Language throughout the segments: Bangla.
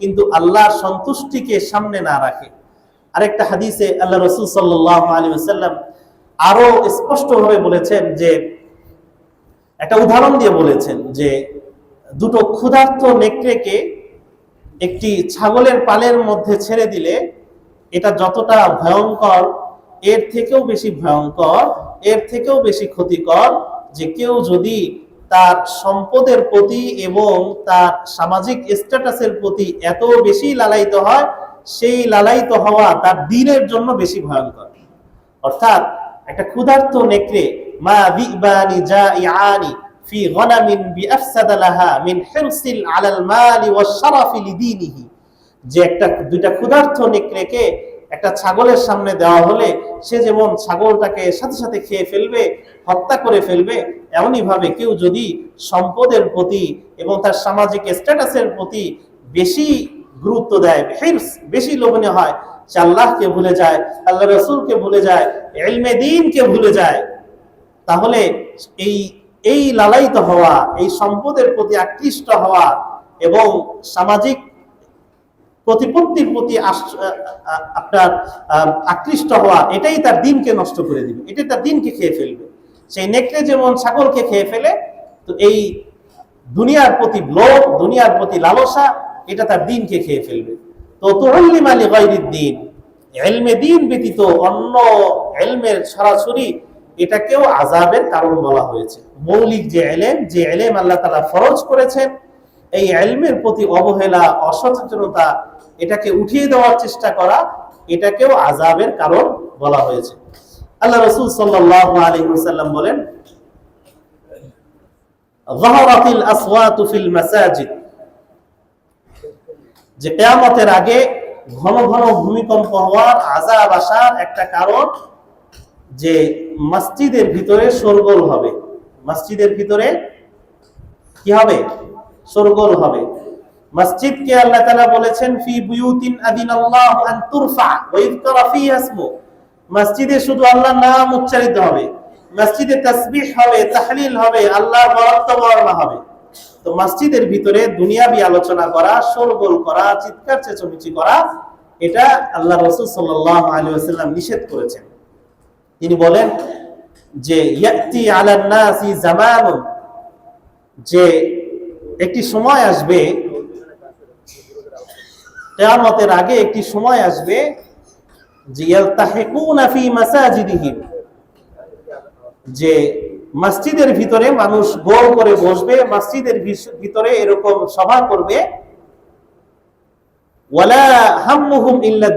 কিন্তু আল্লাহর সন্তুষ্টিকে সামনে না রাখে। আরেকটা হাদিসে আল্লাহ রসুল সাল্লাম আরও স্পষ্টভাবে বলেছেন যে, একটা উদাহরণ দিয়ে বলেছেন যে, দুটো ক্ষুধার্ত নেকড়েকে একটি ছাগলের পালের মধ্যে ছেড়ে দিলে এটা যতটা ভয়ঙ্কর, এর থেকেও বেশি ভয়ঙ্কর, এর থেকেও বেশি ক্ষতিকর যে কেউ যদি তার সম্পদের প্রতি এবং তার সামাজিক স্ট্যাটাসের প্রতি এত বেশি লালায়িত হয়, সেই লালায়িত হওয়া তার দিনের জন্য বেশি ভয়ঙ্কর। অর্থাৎ একটা ক্ষুধার্ত নেকড়ে, মা বিবানি জাইআনি ফি গনামিন বিআফসাদা লাহা মিন হিরসিল আলাল মালি ওয়াশ শারাফি লিদীনিহি। যে একটা, দুইটা ক্ষুধার্ত নেকড়েকে একটা ছাগলের সামনে দেওয়া হলে সে যেমন ছাগলটাকে সাথে সাথে খেয়ে ফেলবে, হত্যা করে ফেলবে এমনই ভাবে কেউ যদি সম্পদের প্রতি এবং তার সামাজিক স্ট্যাটাসের প্রতি বেশি গুরুত্ব দেয় বেশি লোভনীয় হয়, সে আল্লাহকে ভুলে যায় আল্লাহ রসুলকে ভুলে যায় এলমে দিনকে ভুলে যায়, তাহলে এই এই লালায়িত হওয়া, এই সম্পদের প্রতি আকৃষ্ট হওয়া এবং সামাজিক প্রতিপত্তির প্রতি আপনার আকৃষ্ট হওয়া, এটাই তার দিনকে নষ্ট করে দিবে। এটাই তার দিনকে খেয়ে ফেলবে। সেই নেকড়ে যেমন ছাগলকে খেয়ে ফেলে, তো এই দুনিয়ার প্রতি লোভ, দুনিয়ার প্রতি লালসা, এটা তার দিনকে খেয়ে ফেলবে। তো তোহল্লি মালি গৈরির দিন এলমে দিন ব্যতীত অন্য এলমের সরাসরি এটাকেও আজাবের কারণ বলা হয়েছে। মৌলিক যে এলেম যে এলেম আল্লাহ তালা ফরজ করেছেন, এই এলমের প্রতি অবহেলা, অসচেতনতা এটাকে উঠিয়ে দেওয়ার চেষ্টা করা, এটাকেও আজাবের কারণ বলা হয়েছে। আল্লাহ রসুল সাল্লাহ আলহিম বলেন যে কেয়ামতের আগে ঘন ঘন ভূমিকম্প হওয়ার আজাব আসার একটা কারণ যে মসজিদের ভিতরে সরগোল হবে। মসজিদের ভিতরে কি হবে? সরগোল হবে। মসজিদকে আল্লাহ তাআলা বলেছেন, ফি বুয়ুতিন আদিনাল্লাহু আন তুরফা, ওয়া ইযকারা ফিহা ইসমু মসজিদে শুধু আল্লাহর নাম উচ্চারিত হবে, মসজিদে তাসবিহ হবে, তাহলিল হবে, আল্লাহর বরত্ব বর্ণনা হবে। তো মসজিদের ভিতরে দুনিয়াবি আলোচনা করা, শোরগোল করা, চিৎকার চেঁচামেচি করা, এটা আল্লাহ রসুল সাল্লাহ আলী আসাল্লাম নিষেধ করেছেন। তিনি বলেন যে, ইয়াতি আলান নাসি জামানুন। যে একটি সময় আসবে কিয়ামতের আগে একটি সময় আসবে যে মসজিদের ভিতরে মানুষ গোল করে বসবে, মসজিদের ভিতরে এরকম সভা করবে।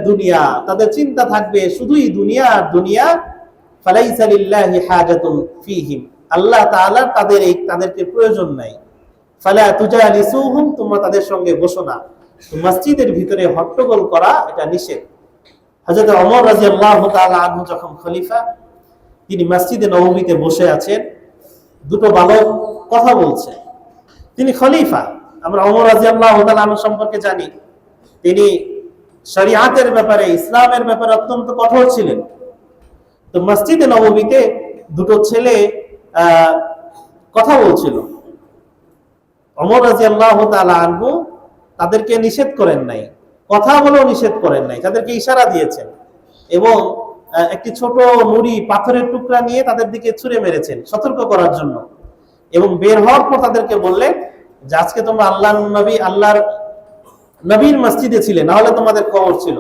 দুনিয়া, তাদের চিন্তা থাকবে শুধুই দুনিয়া আর দুনিয়া। তাদের এই, তাদেরকে প্রয়োজন নাই। ফালা তুজালিসুহুম, তোমরা তাদের সঙ্গে বসো না। মসজিদের ভিতরে হট্টগোল করা এটা নিষেধ। হযরত ওমর রাদিয়াল্লাহু তাআলা আনহু যখন খলিফা, তিনি মসজিদে নবমীতে বসে আছেন, দুটো বালক কথা বলছে। তিনি খলিফা, আমরা ওমর রাজিয়াল্লাহ আনহু সম্পর্কে জানি। তিনি শরিয়াতের ব্যাপারে, ইসলামের ব্যাপারে অত্যন্ত কঠোর ছিলেন। তো মসজিদে নবমীতে দুটো ছেলে কথা বলছিল। অমর রাজি আল্লাহ আনহু তাদেরকে নিষেধ করেন নাই। কথা বলেও নিষেধ করেন নাই, তাদেরকে ইশারা দিয়েছেন। এবং একটি ছোট নুড়ি, পাথরের টুকরা নিয়ে তাদের দিকে ছুঁড়ে মেরেছেন সতর্ক করার জন্য। এবং বের হওয়ার পর তাদেরকে বললেন যে, আজকে তোমরা আল্লাহ নবী, আল্লাহর নবীর মসজিদে ছিলে, না হলে তোমাদের খবর ছিল।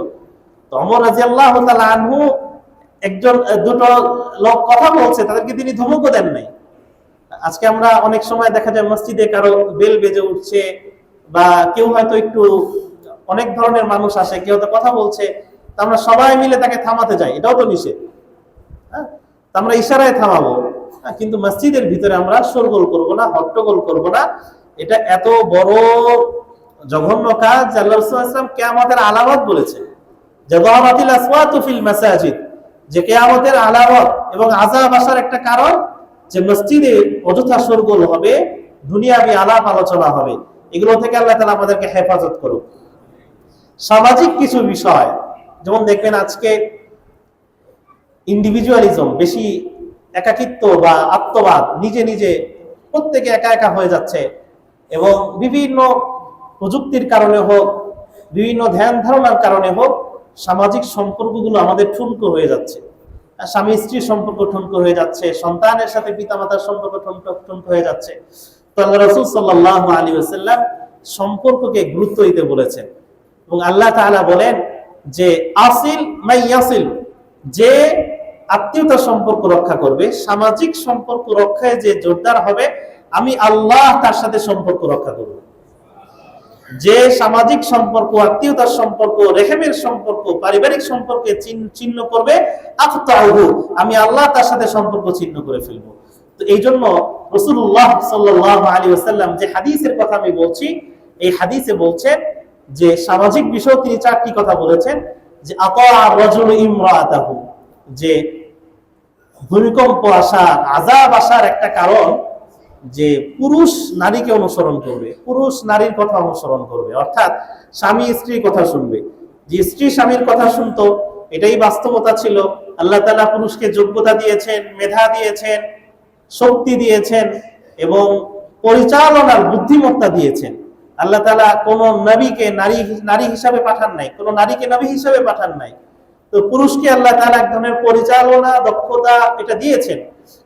তো অমর রাজি আল্লাহ আনহু একজন দুটো লোক কথা বলছে, তাদেরকে তিনি ধমকও দেন নাই। আজকে আমরা অনেক সময় দেখা যায় মসজিদে কারও বেল বেজে উঠছে বা কেউ হয়তো একটু অনেক ধরনের মানুষ আসে কেউ তো কথা বলছে আমরা সবাই মিলে তাকে থামাতে যাই এটাও তো নিষেধ। হ্যাঁ? আমরা ইশারায় থামাবো। হ্যাঁ, কিন্তু মসজিদের ভিতরে আমরা শোরগোল করব না হট্টগোল করব না। এটা এত বড় জঘন্য কাজ যে আল্লাহ রাসূল সাল্লাল্লাহু আলাইহি আলামত বলেছে। যে কিয়ামতের আলামত এবং আযাব আসার একটা কারণ যে মসজিদে অযথা শোরগোল হবে দুনিয়াবি আলাপ আলোচনা হবে। এগুলো থেকে আল্লাহ তাআলা আমাদেরকে হেফাজত করুক। সামাজিক কিছু বিষয়, যেমন দেখবেন আজকে ইন্ডিভিজুয়ালিজম বেশি একাকিত্ব বা আত্মবাদ নিজে নিজে প্রত্যেকে একা একা হয়ে যাচ্ছে এবং বিভিন্ন প্রযুক্তির কারণে হোক, বিভিন্ন ধ্যান ধারণার কারণে হোক, সামাজিক সম্পর্কগুলো আমাদের ঠুনকো হয়ে যাচ্ছে। স্বামী স্ত্রীর সম্পর্ক ঠুনকো হয়ে যাচ্ছে, সন্তানের সাথে পিতামাতার সম্পর্ক ঠুনকো হয়ে যাচ্ছে। রসুল সাল্লাহ আলী আসাল্লাম সম্পর্ককে গুরুত্ব দিতে বলেছেন। এবং আল্লাহ তাআলা বলেন যে, আসিল মাই ইয়াসিল যে আত্মীয়তার সম্পর্ক রক্ষা করবে, সামাজিক সম্পর্ক রক্ষায় যে জোরদার হবে, আমি আল্লাহ তার সাথে সম্পর্ক রক্ষা করব। যে সামাজিক সম্পর্ক, আত্মীয়তার সম্পর্ক, রেহেমের সম্পর্ক, পারিবারিক সম্পর্কে চিহ্ন- করবে আখতাহু আমি আল্লাহ তার সাথে সম্পর্ক ছিন্ন করে ফেলব। তো এই জন্য রসুল্লাহ সাল্লাহ আলী আসাল্লাম যে হাদিসের কথা আমি বলছি, এই হাদিসে বলছেন যে সামাজিক বিষয় তিনি চারটি কথা বলেছেন, যে যে ভূমিকম্প আসার আজাব আসার একটা কারণ যে পুরুষ নারীকে অনুসরণ করবে, পুরুষ নারীর কথা অনুসরণ করবে, অর্থাৎ স্বামী স্ত্রীর কথা শুনবে। যে স্ত্রী স্বামীর কথা শুনতো, এটাই বাস্তবতা ছিল। আল্লাহ তাআলা পুরুষকে যোগ্যতা দিয়েছেন, মেধা দিয়েছেন শক্তি দিয়েছেন এবং পরিচালনার বুদ্ধিমত্তা দিয়েছেন। আল্লাহ তালা কোন নবীকে নারী নারী হিসাবে পাঠান নাই, কোন নারীকে নবী হিসাবে পাঠান নাই। তো পুরুষকে আল্লাহ তাআলা এক ধরনের পরিচালনা, দক্ষতা এটা দিয়েছেন।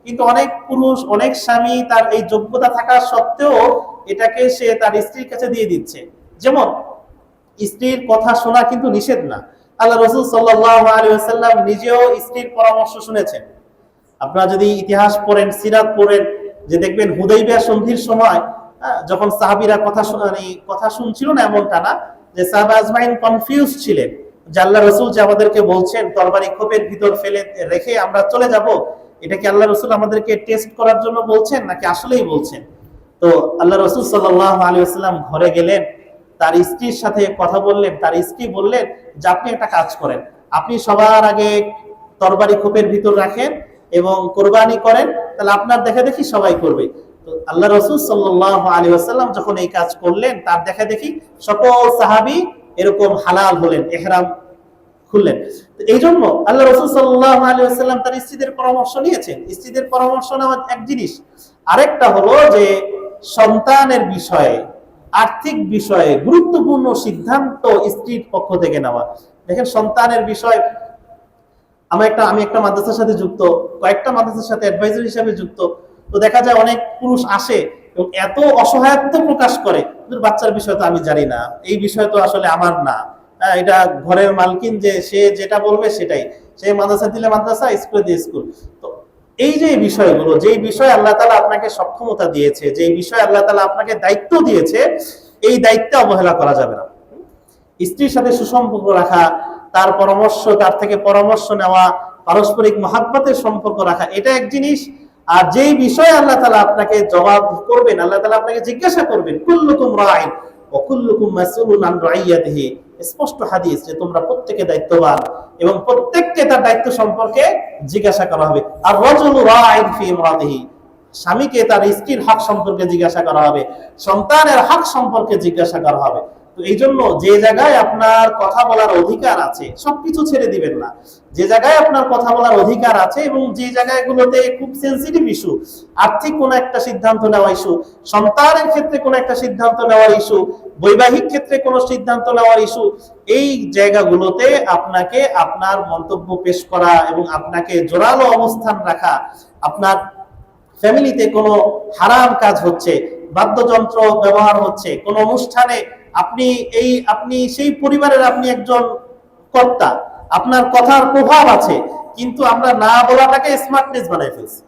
কিন্তু অনেক পুরুষ, অনেক স্বামী তার এই যোগ্যতা থাকা সত্ত্বেও এটাকে সে তার স্ত্রীর কাছে দিয়ে দিচ্ছে। যেমন, স্ত্রীর কথা শোনা কিন্তু নিষেধ না। আল্লাহ রসুল সাল্লাহ আলী নিজেও স্ত্রীর পরামর্শ শুনেছেন। আপনারা যদি ইতিহাস পড়েন সিরাত পড়েন যে দেখবেন হুদাইবিয়া সন্ধির সময় হ্যাঁ, যখন সাহাবিরা কথা মানে কথা শুনছিল না এমনটা না যে সাহাবা আজমাইন কনফিউজ ছিলেন যে আল্লাহ রসুল যে আমাদেরকে বলছেন তরবারি খোপের ভিতর ফেলে রেখে আমরা চলে যাব এটা কি আল্লাহ রসুল আমাদেরকে টেস্ট করার জন্য বলছেন নাকি আসলেই বলছেন? তো আল্লাহ রসুল সাল্লাহ আলী আসসালাম ঘরে গেলেন তার স্ত্রীর সাথে কথা বললেন তার স্ত্রী বললেন যে আপনি একটা কাজ করেন আপনি সবার আগে তরবারি খোপের ভিতর রাখেন এবং কোরবানি করেন, তাহলে আপনার দেখা দেখি সবাই করবে। তো আল্লাহ রসুল সাল্লাহ আলী আসাল্লাম যখন এই কাজ করলেন, তার দেখা দেখি সকল সাহাবি এরকম হালাল হলেন, এহরাম খুললেন। এই জন্য আল্লাহ রসুল সাল্লাহ আলী আসাল্লাম তার স্ত্রীদের পরামর্শ নিয়েছেন। স্ত্রীদের পরামর্শ নেওয়া এক জিনিস, আরেকটা হলো যে সন্তানের বিষয়ে, আর্থিক বিষয়ে গুরুত্বপূর্ণ সিদ্ধান্ত স্ত্রীর পক্ষ থেকে নেওয়া। দেখেন সন্তানের বিষয় আমি একটা আমি একটা মাদ্রাসার সাথে যুক্ত কয়েকটা মাদ্রাসার সাথে অ্যাডভাইজার হিসাবে যুক্ত। তো দেখা যায় অনেক পুরুষ আসে এবং এত অসহায়ত্ব প্রকাশ করে। "হুজুর, বাচ্চার বিষয় তো আমি জানি না। এই বিষয় তো আসলে আমার না। হ্যাঁ, এটা ঘরের মালকিন যে সে যেটা বলবে সেটাই। সে মাদ্রাসা দিলে মাদ্রাসা স্কুলে দিয়ে স্কুল। তো এই যে বিষয়গুলো যেই বিষয় আল্লাহ তালা আপনাকে সক্ষমতা দিয়েছে যেই বিষয় আল্লাহ তালা আপনাকে দায়িত্ব দিয়েছে এই দায়িত্বে অবহেলা করা যাবে না। স্ত্রীর সাথে সুসম্পর্ক রাখা তার পরামর্শ, তার থেকে পরামর্শ নেওয়া, পারস্পরিক মহাব্বতের সম্পর্ক রাখা, এটা এক জিনিস। আর যেই বিষয়ে আল্লাহ তালা আপনাকে জবাব করবেন, আল্লাহ তালা আপনাকে জিজ্ঞাসা করবেন, কুল্লুকুম রাইন ও কুল্লুকুম মাসউলুন আন রাইয়াতিহি? স্পষ্ট হাদিস যে তোমরা প্রত্যেকে দায়িত্ববান এবং প্রত্যেককে তার দায়িত্ব সম্পর্কে জিজ্ঞাসা করা হবে। আর ফি স্বামীকে তার স্ত্রীর হক সম্পর্কে জিজ্ঞাসা করা হবে, সন্তানের হক সম্পর্কে জিজ্ঞাসা করা হবে। তো এই জন্য যে জায়গায় আপনার কথা বলার অধিকার আছে, সবকিছু ছেড়ে দিবেন না। যে জায়গায় আপনার কথা বলার অধিকার আছে এবং যে জায়গাগুলোতে খুব সেন্সিটিভ ইস্যু আর্থিক কোন একটা সিদ্ধান্ত নেওয়া ইস্যু সন্তানের ক্ষেত্রে কোন একটা সিদ্ধান্ত নেওয়ার ইস্যু বৈবাহিক ক্ষেত্রে কোন সিদ্ধান্ত নেওয়ার ইস্যু এই জায়গাগুলোতে আপনাকে আপনার মন্তব্য পেশ করা এবং আপনাকে জোরালো অবস্থান রাখা, আপনার ফ্যামিলিতে কোনো হারাম কাজ হচ্ছে, বাদ্যযন্ত্র ব্যবহার হচ্ছে, কোনো অনুষ্ঠানে আপনি এই, আপনি সেই পরিবারের আপনি একজন কর্তা। আপনার কথার প্রভাব আছে, কিন্তু আমরা না বলাটাকে স্মার্টনেস বানাই ফেলছি।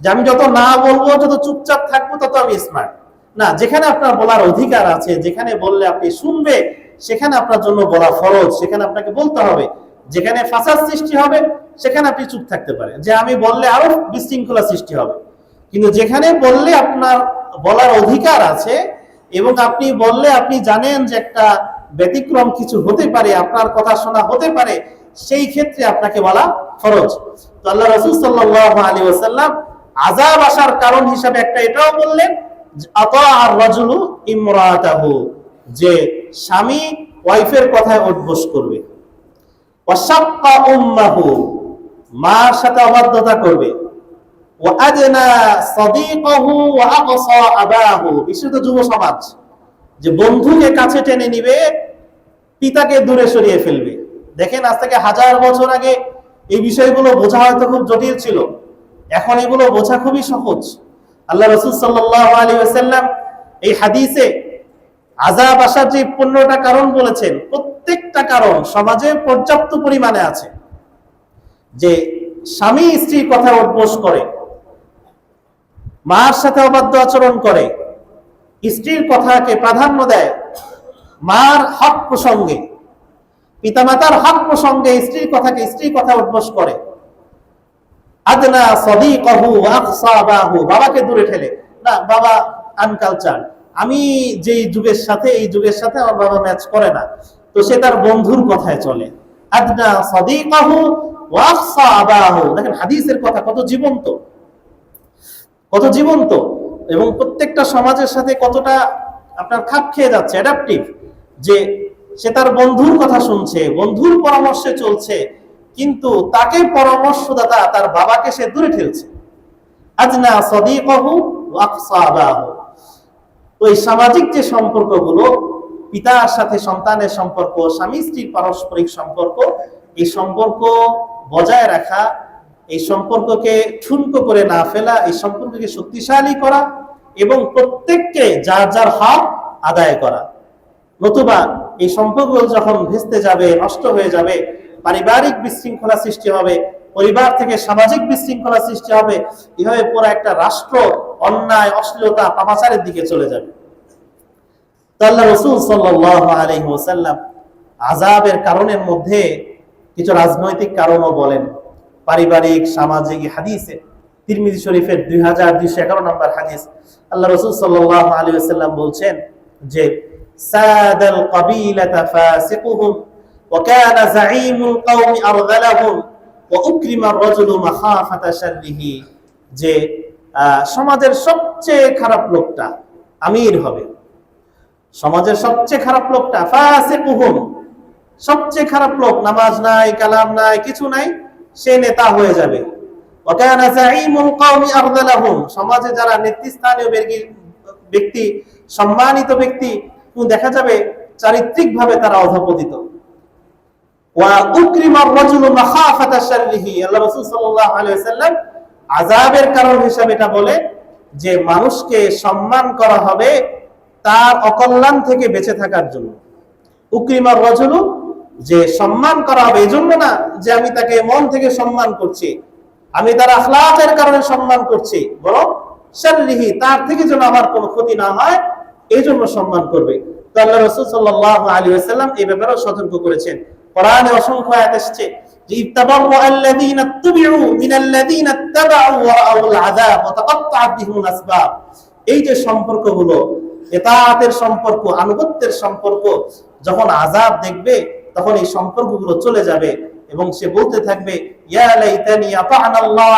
যে আমি যত না বলব, যত চুপচাপ থাকব, তত আমি স্মার্ট না, যেখানে আপনার বলার অধিকার আছে, যেখানে বললে আপনি শুনবে, সেখানে আপনার জন্য বলা ফরজ, সেখানে আপনাকে বলতে হবে। যেখানে ফাঁসার সৃষ্টি হবে, সেখানে আপনি চুপ থাকতে পারেন। যে আমি বললে আরও বিশৃঙ্খলা সৃষ্টি হবে। কিন্তু যেখানে বললে আপনার বলার অধিকার আছে এবং আপনি বললে আপনি জানেন যে একটা ব্যতিক্রম কিছু হতে পারে, আপনার কথা শোনা হতে পারে, সেই ক্ষেত্রে আপনাকে বলা ফরজ। তো আল্লাহ রসুল সাল্লাহ আলী ওসাল্লাম আজাব আসার কারণ হিসাবে একটা এটাও বললেন আর রজুলু যে স্বামী ওয়াইফের কথায় উদ্বোস করবে। ওয়াসাক্কা উম্মাহু, মার সাথে অবাধ্যতা করবে। বিশেষত যুব সমাজ যে বন্ধুকে কাছে টেনে নিবে, পিতাকে দূরে সরিয়ে ফেলবে। দেখেন, আজ থেকে হাজার বছর আগে এই বিষয়গুলো বোঝা হয়তো খুব জটিল ছিল। এখন এগুলো বোঝা খুবই সহজ। আল্লাহ রসুল সাল্লাহ আলী আসাল্লাম এই হাদিসে আজাব আসার যে পনেরোটা কারণ বলেছেন, প্রত্যেকটা কারণ সমাজে পর্যাপ্ত পরিমাণে আছে। যে স্বামী স্ত্রীর কথা উদ্বোস করে মার সাথে অবাধ্য আচরণ করে। স্ত্রীর কথাকে প্রাধান্য দেয় মার হক প্রসঙ্গে। পিতামাতার হক প্রসঙ্গে স্ত্রীর কথাকে স্ত্রীর কথা উদ্বোস করে। আদনা সদি কহু বাহু বাবাকে দূরে ঠেলে, না, বাবা আনকালচার আমি যেই যুগের সাথে, এই যুগের সাথে আমার বাবা ম্যাচ করে না। তো সে তার বন্ধুর কথায় চলে, আদনা সদি কহু বাহু দেখেন হাদিসের কথা কত জীবন্ত। কত জীবন্ত এবং প্রত্যেকটা সমাজের সাথে কতটা আপনার খাপ খেয়ে যাচ্ছে অ্যাডাপটিভ যে সে তার বন্ধুর কথা শুনছে, বন্ধুর পরামর্শে চলছে, কিন্তু তাকে পরামর্শদাতা তার বাবাকে সে দূরে ঠেলছে। আজনা সদিকহু এই সামাজিক যে সম্পর্কগুলো, পিতার সাথে সন্তানের সম্পর্ক স্বামী স্ত্রীর পারস্পরিক সম্পর্ক, এই সম্পর্ক বজায় রাখা এই সম্পর্ককে ঠুনকো করে না ফেলা, এই সম্পর্ককে শক্তিশালী করা এবং প্রত্যেককে যার যার হক আদায় করা। নতুবা এই সম্পর্ক যখন ভেস্তে যাবে, নষ্ট হয়ে যাবে, পারিবারিক বিশৃঙ্খলা সৃষ্টি হবে, পরিবার থেকে সামাজিক বিশৃঙ্খলা সৃষ্টি হবে, এভাবে পুরো একটা রাষ্ট্র অন্যায়, অশ্লীলতা, পাপাচারের দিকে চলে যাবে। তো আল্লাহ রসুল আজাবের কারণের মধ্যে কিছু রাজনৈতিক কারণও বলেন। পারিবারিক সামাজিক হাদিসে তিরমিজি শরীফের দুই হাজার দুইশো এগারো নম্বর হাদিস আল্লাহ রসুল সাল্লাহ আলী সাল্লাম বলছেন যে সাদাল কবিলাতা ফাসিকুহুম وكان زعيم القوم أرذلهم وأكرم الرجل مخافة شره যে সমাজের সবচেয়ে খারাপ লোকটা আমির হবে সমাজের সবচেয়ে খারাপ লোকটা ফাসিকুহুম সবচেয়ে খারাপ লোক নামাজ নাই কালাম নাই কিছু নাই সে নেতা হয়ে যাবে। সমাজে যারা নেতৃস্থানীয় ব্যক্তি সম্মানিত ব্যক্তি দেখা যাবে চারিত্রিক ভাবে তারা অধপতিত। আজাবের কারণ হিসাবে এটা বলে যে মানুষকে সম্মান করা হবে তার অকল্যাণ থেকে বেঁচে থাকার জন্য। উক্রিমার রজুলু যে সম্মান করা হবে এই জন্য না যে আমি তাকে মন থেকে সম্মান করছি। আমি তার আখলাকের কারণে সম্মান করছি, বরং শারীরিহি, তার থেকে যেন আমার কোনো ক্ষতি না হয় এই জন্য সম্মান করবে। তো আল্লাহ রসুল সাল্লাহ আলী আসাল্লাম এই ব্যাপারেও সতর্ক করেছেন। কোরআনে অসংখ্য আয়াত এসেছে যে ইত্তাবারু আল্লাযীনা তুবিউ ইত্তাবাউ আসবাব। এই যে সম্পর্কগুলো, এতাআতের সম্পর্ক, আনুগত্যের সম্পর্ক, যখন আযাব দেখবে তখন এই সম্পর্কগুলো চলে যাবে এবং সে বলতে থাকবে আল্লাহ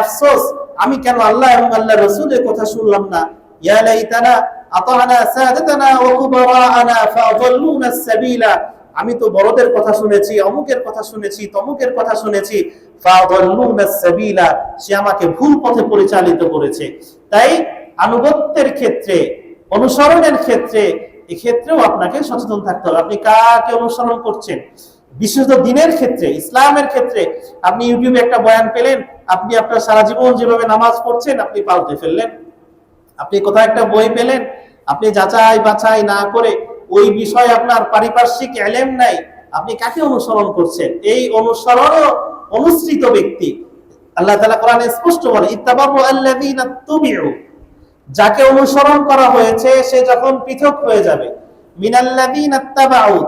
আফসোস, আমি কেন আল্লাহ এবং আল্লাহর রাসূলের কথা শুনলাম না? আমি তো বড়দের কথা শুনেছি, অমুকের কথা শুনেছি, তমুকের কথা শুনেছি সে আমাকে ভুল পথে পরিচালিত করেছে। তাই আনুগত্যের ক্ষেত্রে, অনুসরণের ক্ষেত্রে এক্ষেত্রেও আপনাকে সচেতন থাকতে হবে। আপনি কাকে অনুসরণ করছেন? বিশেষত দিনের ক্ষেত্রে, ইসলামের ক্ষেত্রে। আপনি ইউটিউবে একটা বয়ান পেলেন, আপনি আপনার সারা জীবন যেভাবে নামাজ পড়ছেন, আপনি পাল্টে ফেললেন। আপনি কোথাও একটা বই পেলেন, আপনি যাচাই বাছাই না করে ওই বিষয়ে আপনার পারিপার্শ্বিক এলেম নাই, আপনি কাকে অনুসরণ করছেন? এই অনুসরণও অনুসৃত ব্যক্তি। আল্লাহ তালা কোরআনে স্পষ্ট বলে ইত্তাবাবু আল্লাযীনা তুবিউ। যাকে অনুসরণ করা হয়েছে, সে যখন পৃথক হয়ে যাবে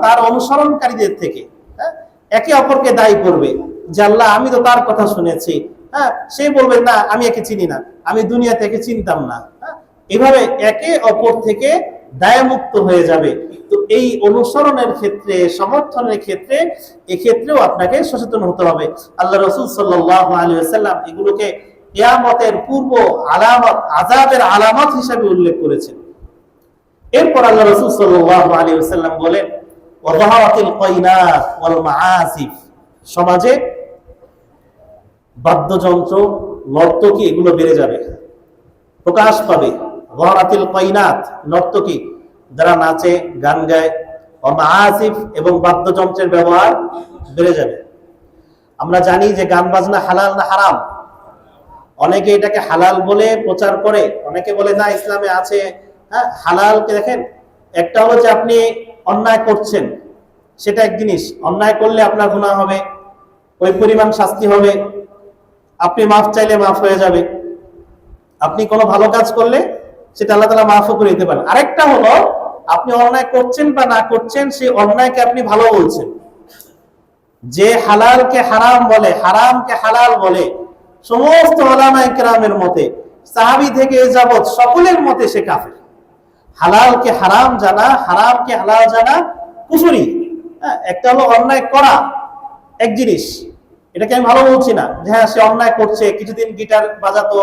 তার অনুসরণকারীদের থেকে হ্যাঁ একে অপরকে দায়ী করবে। যে আল্লাহ, আমি তো তার কথা শুনেছি হ্যাঁ সে বলবে, না, আমি একে চিনি না, আমি দুনিয়া থেকে চিনতাম না। হ্যাঁ এভাবে একে অপর থেকে দায়মুক্ত হয়ে যাবে। তো এই অনুসরণের ক্ষেত্রে, সমর্থনের ক্ষেত্রে, এক্ষেত্রেও আপনাকে সচেতন হতে হবে। আল্লাহ রসুল সাল্লাহ আলী সাল্লাম এগুলোকে কেয়ামতের পূর্ব আলামত আজাবের আলামত হিসাবে উল্লেখ করেছেন। এরপর আল্লাহ রসুল সাল্লাহ আলী সাল্লাম বলেন সমাজে বাদ্যযন্ত্র, নর্তকী, এগুলো বেড়ে যাবে। প্রকাশ পাবে। গহরাতিল নর্তকী, যারা নাচে, গান গায় আসিফ এবং বাদ্যযন্ত্রের ব্যবহার বেড়ে যাবে। আমরা জানি যে গান বাজনা হালাল না হারাম। অনেকে এটাকে হালাল বলে প্রচার করে, অনেকে বলে, না, ইসলামে আছে। হ্যাঁ হালালকে দেখেন? একটা হলো যে আপনি অন্যায় করছেন, সেটা এক জিনিস। অন্যায় করলে আপনার গুণা হবে, ওই পরিমাণ শাস্তি হবে, আপনি মাফ চাইলে মাফ হয়ে যাবে। আপনি কোনো ভালো কাজ করলে সেটা আল্লাহ তালা মাফও করে দিতে পারেন। আরেকটা হলো, আপনি অন্যায় করছেন বা না করছেন, সেই অন্যায়কে আপনি ভালো বলছেন। যে হালালকে হারাম বলে, হারামকে হালাল বলে সমস্ত কেরামের মতে সাহাবি থেকে যাবৎ সকলের মতে সে কাফের। হালালকে হারাম জানা হারামকে হালাল জানা কুফরি। হ্যাঁ, একটা হলো অন্যায় করা এক জিনিস। এটাকে আমি ভালো বলছি না যে হ্যাঁ সে অন্যায় করছে কিছুদিন গিটার বাজাতো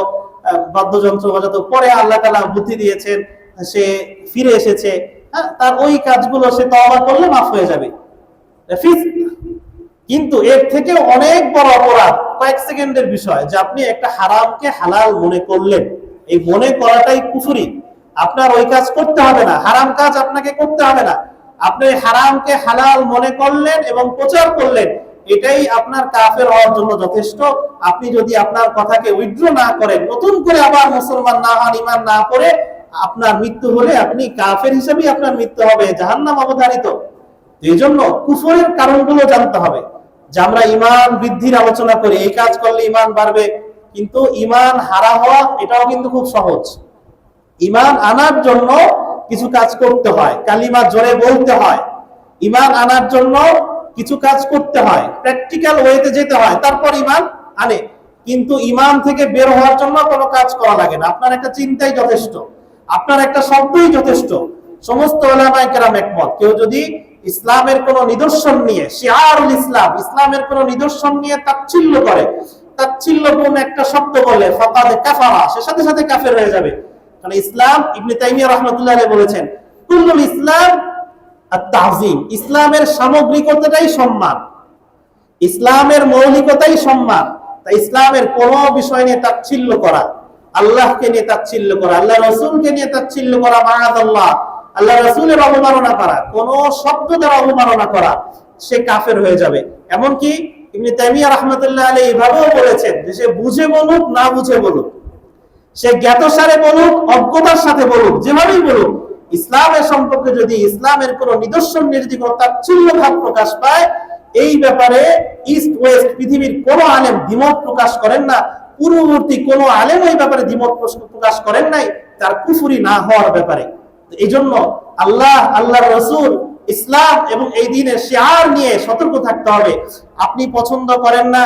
বাদ্যযন্ত্র বাজাতো পরে আল্লাহ তালা বুদ্ধি দিয়েছেন সে ফিরে এসেছে। হ্যাঁ, তার ওই কাজগুলো সে তওবা করলে মাফ হয়ে যাবে। কিন্তু এর থেকে অনেক বড় অপরাধ, কয়েক সেকেন্ডের বিষয় যে আপনি একটা হারামকে হালাল মনে করলেন। এই মনে করাটাই কুফুরি। আপনার ওই কাজ করতে হবে না, হারাম কাজ আপনাকে করতে হবে না। আপনি হারামকে হালাল মনে করলেন এবং প্রচার করলেন, এটাই আপনার কাফের হওয়ার জন্য যথেষ্ট। আপনি যদি আপনার কথাকে উইথড্র না করেন, নতুন করে আবার মুসলমান না হন ইমান না করে আপনার মৃত্যু হলে আপনি কাফের হিসেবেই আপনার মৃত্যু হবে, জাহান্নাম অবধারিত। এই জন্য কুফরের কারণগুলো জানতে হবে। যে আমরা ইমান বৃদ্ধির আলোচনা করি, এই কাজ করলে ইমান বাড়বে। কিন্তু ইমান হারা হওয়া, এটাও কিন্তু খুব সহজ। ইমান আনার জন্য কিছু কাজ করতে হয়, কালিমা জোরে বলতে হয়। ইমান আনার জন্য কিছু কাজ করতে হয় প্র্যাকটিক্যাল ওয়েতে যেতে হয়, তারপর ইমান আনে। কিন্তু ইমান থেকে বের হওয়ার জন্য কোনো কাজ করা লাগে না। আপনার একটা চিন্তাই যথেষ্ট। আপনার একটা শব্দই যথেষ্ট। সমস্ত ওলামায়ে কেরাম একমত। কেউ যদি ইসলামের কোন নিদর্শন নিয়ে, শিয়ারুল ইসলাম, ইসলামের কোন নিদর্শন নিয়ে তাচ্ছিল্য করে। তাচ্ছিল্যপূর্ণ একটা শব্দ বলে ফাকাদ কাফারা, সে সাথে সাথে কাফের হয়ে যাবে। কারণ ইসলাম, ইবনে তাইমিয়া রাহমাতুল্লাহ আলাইহি বলেছেন, কুল্লুল ইসলাম আত-তাযীম ইসলামের সামগ্রিকতাটাই সম্মান। ইসলামের মৌলিকতাই সম্মান। তাই ইসলামের কোন বিষয় নিয়ে তাচ্ছিল্য করা, আল্লাহকে নিয়ে তাচ্ছিল্য করা, আল্লাহ রসুলকে নিয়ে তাচ্ছিল্য করা মাহাদাল্লাহ আল্লাহ। রসুলের অবমাননা করা, কোন শব্দ দ্বারা অবমাননা করা, সে কাফের হয়ে যাবে। এমনকি ইবনে তাইমিয়া রাহমাতুল্লাহ আলাইহি এভাবেও বলেছেন যে সে বুঝে বলুক, না বুঝে বলুক। সে জ্ঞাতসারে বলুক, অজ্ঞতার সাথে বলুক, যেভাবেই বলুক, ইসলামের সম্পর্কে যদি ইসলামের কোন নিদর্শন ভাব প্রকাশ পায়, এই ব্যাপারে ইস্ট ওয়েস্ট পৃথিবীর কোন আলেম দ্বিমত প্রকাশ করেন না। পূর্ববর্তী কোন আলেম এই ব্যাপারে দ্বিমত প্রকাশ করেন নাই। তার কুফুরি না হওয়ার ব্যাপারে। এই জন্য আল্লাহ, আল্লাহর রসুল, ইসলাম এবং এই দিনের শেয়ার নিয়ে সতর্ক থাকতে হবে। আপনি পছন্দ করেন না,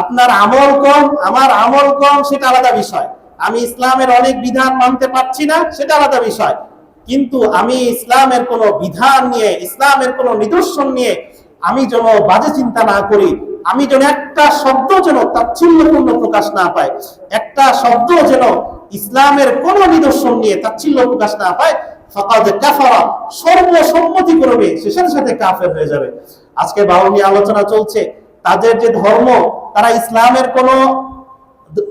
আপনার আমল কম, আমার আমল কম, সেটা আলাদা বিষয়। আমি ইসলামের অনেক বিধান মানতে পারছি না, সেটা আলাদা বিষয়। কিন্তু আমি ইসলামের কোন বিধান নিয়ে, ইসলামের কোন নিদর্শন নিয়ে আমি যেন বাজে চিন্তা না করি, আমি যেন একটা শব্দ যেন তাচ্ছিল্যপূর্ণ প্রকাশ না পায়, একটা শব্দ যেন ইসলামের কোন নিদর্শন নিয়ে তাচ্ছিল্য প্রকাশ না পায় ফাকাদ কাফারা সর্বসম্মতি সে সাথে কাফের হয়ে যাবে। আজকে বাউল আলোচনা চলছে, তাদের যে ধর্ম, তারা ইসলামের কোন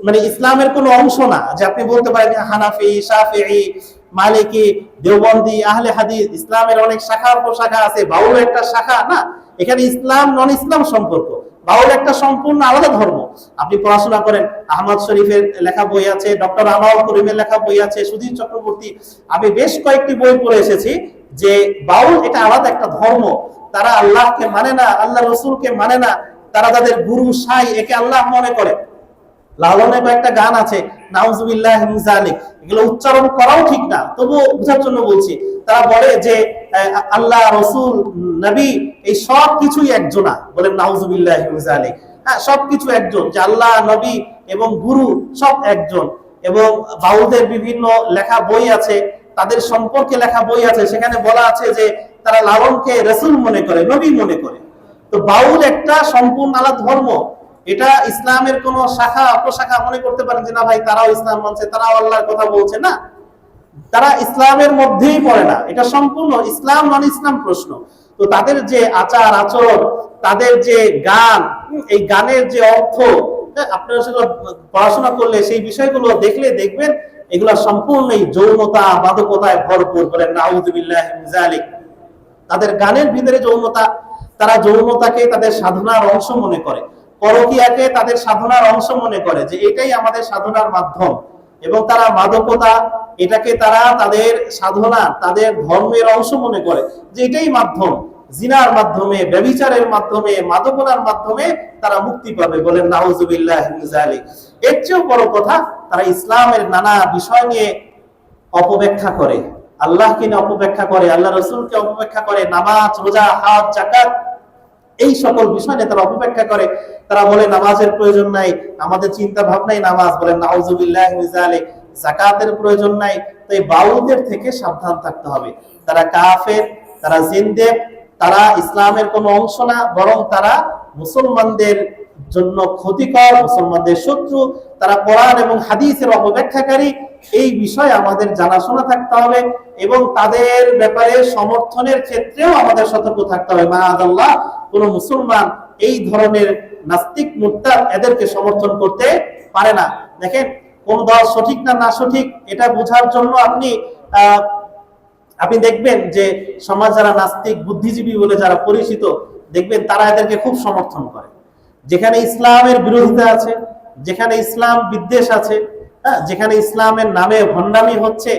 মানে ইসলামের কোন অংশ না। যে আপনি বলতে পারেন হানাফি, শাফিঈ, মালিকি, দেওবন্দি, আহলে হাদিস, ইসলামের অনেক শাখা উপশাখা আছে, বাউল একটা শাখা না, এখানে ইসলাম নন ইসলাম সম্পর্ক। বাউল একটা সম্পূর্ণ আলাদা ধর্ম। আপনি পড়াশোনা করেন, আহমদ শরীফের লেখা বই আছে, ডক্টর আলাউল করিমের লেখা বই আছে, সুধীর চক্রবর্তী। আমি বেশ কয়েকটি বই পড়ে এসেছি যে বাউল এটা আলাদা একটা ধর্ম। তারা আল্লাহকে মানে না, আল্লাহ রসুলকে মানে না, তারা তাদের গুরু, সাই, একে আল্লাহ মনে করে। লালনের কয়েকটা গান আছে এগুলো উচ্চারণ করাও ঠিক না, তবুও বোঝার জন্য বলছি, তারা বলে যে আল্লাহ, রসুল, নবী, এই সব কিছুই একজনা বলেন নাউজুবিল্লাহ জালিক হ্যাঁ সবকিছু একজন, যে আল্লাহ, নবী এবং গুরু সব একজন। এবং বাউলদের বিভিন্ন লেখা বই আছে, তাদের সম্পর্কে লেখা বই আছে, সেখানে বলা আছে যে, তারা লালনকে রসুল মনে করে, নবী মনে করে। তো বাউল একটা সম্পূর্ণ আলাদা ধর্ম এটা ইসলামের কোন শাখা অপশাখা মনে করতে পারেন যে না ভাই তারাও ইসলাম মানছে তারাও আল্লাহর কথা বলছে না। তারা ইসলামের মধ্যেই পড়ে না। এটা সম্পূর্ণ ইসলাম নন ইসলাম প্রশ্ন। তো তাদের যে আচার আচরণ তাদের যে গান এই গানের যে অর্থ হ্যাঁ, আপনারা সেগুলো পড়াশোনা করলে সেই বিষয়গুলো দেখলে দেখবেন এগুলা সম্পূর্ণই যৌনতা মাদকতায় ভরপুর বলেন নাউজুবিল্লাহ মিন যালিক। তাদের গানের ভিতরে যৌনতা তারা যৌনতাকে তাদের সাধনার অংশ মনে করে। পরকিয়াকে তাদের সাধনার অংশ মনে করে যে এটাই আমাদের সাধনার মাধ্যম। এবং তারা মাদকতা, এটাকে তারা তাদের সাধনা, তাদের ধর্মের অংশ মনে করে যে এটাই মাধ্যম। জিনার মাধ্যমে, ব্যভিচারের মাধ্যমে, মাদকতার মাধ্যমে তারা মুক্তি পাবে বলেন নাউজুবিল্লাহ মিন এর চেয়েও বড় কথা, তারা ইসলামের নানা বিষয় নিয়ে অপব্যাখ্যা করে। আল্লাহকে অপব্যাখ্যা করে, আল্লাহ রসুলকে অপব্যাখ্যা করে, নামাজ, রোজা হাত জাকাত এই সকল বিষয় নিয়ে তারা অপব্যাখ্যা করে। তারা বলে, নামাজের প্রয়োজন নাই। আমাদের চিন্তা ভাবনাই নামাজ। বলেন নাউজুবিল্লাহ জাকাতের প্রয়োজন নাই। তো এই বাউলদের থেকে সাবধান থাকতে হবে। তারা কাফের, তারা জিন্দেব তারা ইসলামের কোনো অংশ না, বরং তারা মুসলমানদের জন্য ক্ষতিকর, মুসলমানদের শত্রু। তারা কোরআন এবং হাদিসের অপব্যাখ্যাকারী। এই বিষয়ে আমাদের জানাশোনা থাকতে হবে এবং তাদের ব্যাপারে সমর্থনের ক্ষেত্রেও আমাদের সতর্ক থাকতে হবে। মাহাদাল্লাহ কোন মুসলমান এই ধরনের নাস্তিক মুক্তার এদেরকে সমর্থন করতে পারে না। দেখেন, কোন দল সঠিক না না সঠিক, এটা বোঝার জন্য আপনি আপনি দেখবেন যে সমাজ যারা নাস্তিক, বুদ্ধিজীবী বলে যারা পরিচিত, দেখবেন তারা এদেরকে খুব সমর্থন করে। যেখানে ইসলামের বিরোধিতা আছে, যেখানে ইসলাম বিদ্বেষ আছে যেখানে ইসলামের নামে ভণ্ডামি হচ্ছে,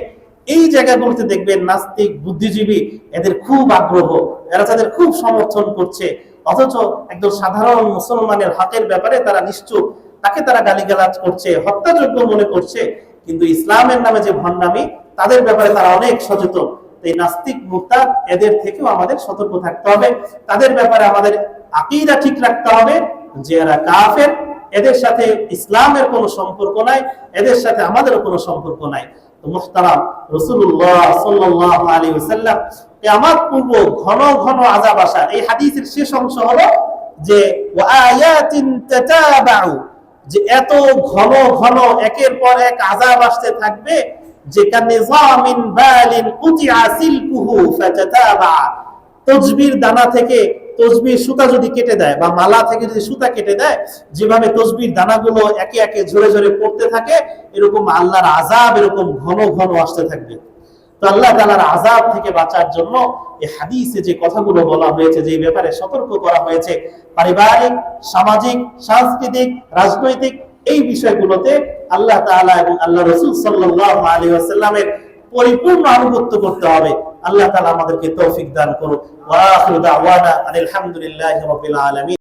এই জায়গাগুলোতে দেখবেন নাস্তিক, বুদ্ধিজীবী এদের খুব আগ্রহ, এরা তাদের খুব সমর্থন করছে। অথচ একদম সাধারণ মুসলমানের হাতের ব্যাপারে তারা নিশ্চুপ, তাকে তারা গালিগালাজ করছে, হত্যাযোগ্য মনে করছে, কিন্তু ইসলামের নামে যে ভণ্ডামি, তাদের ব্যাপারে তারা অনেক সচেতন। এই নাস্তিক মুক্তা এদের থেকেও আমাদের সতর্ক থাকতে হবে। তাদের ব্যাপারে আমাদের আকিদা ঠিক রাখতে হবে যে এরা কাফের এদের সাথে ইসলামের কোনো সম্পর্ক নাই, এদের সাথে আমাদেরও কোনো সম্পর্ক নাই। আমার পূর্ব ঘন ঘন আজাব আসার। এই হাদিসের শেষ অংশ হলো যে যে এত ঘন ঘন একের পর এক আজাব আসতে থাকবে, যে কানিজামিন বালিন কুতিআ সিলকুহু দানা থেকে তসবির সুতা যদি কেটে দেয় বা মালা থেকে যদি সুতা কেটে দেয়, যেভাবে তসবির দানাগুলো একে একে ঝরে ঝরে পড়তে থাকে, এরকম আল্লাহর আজাব এরকম ঘন ঘন আসতে থাকবে। তো আল্লাহ তালার আজাব থেকে বাঁচার জন্য এই হাদিসে যে কথাগুলো বলা হয়েছে, যে ব্যাপারে সতর্ক করা হয়েছে, পারিবারিক, সামাজিক, সাংস্কৃতিক, রাজনৈতিক, এই বিষয়গুলোতে আল্লাহ তাআলা এবং আল্লাহ রসুল সাল্লাহ আলী আসাল্লামের পরিপূর্ণ আনুগত্য করতে হবে। আল্লাহ তাআলা আমাদেরকে তৌফিক দান করুন। ওয়া আখিরু দাওয়ানা আলহামদুলিল্লাহি রাব্বিল আলামিন।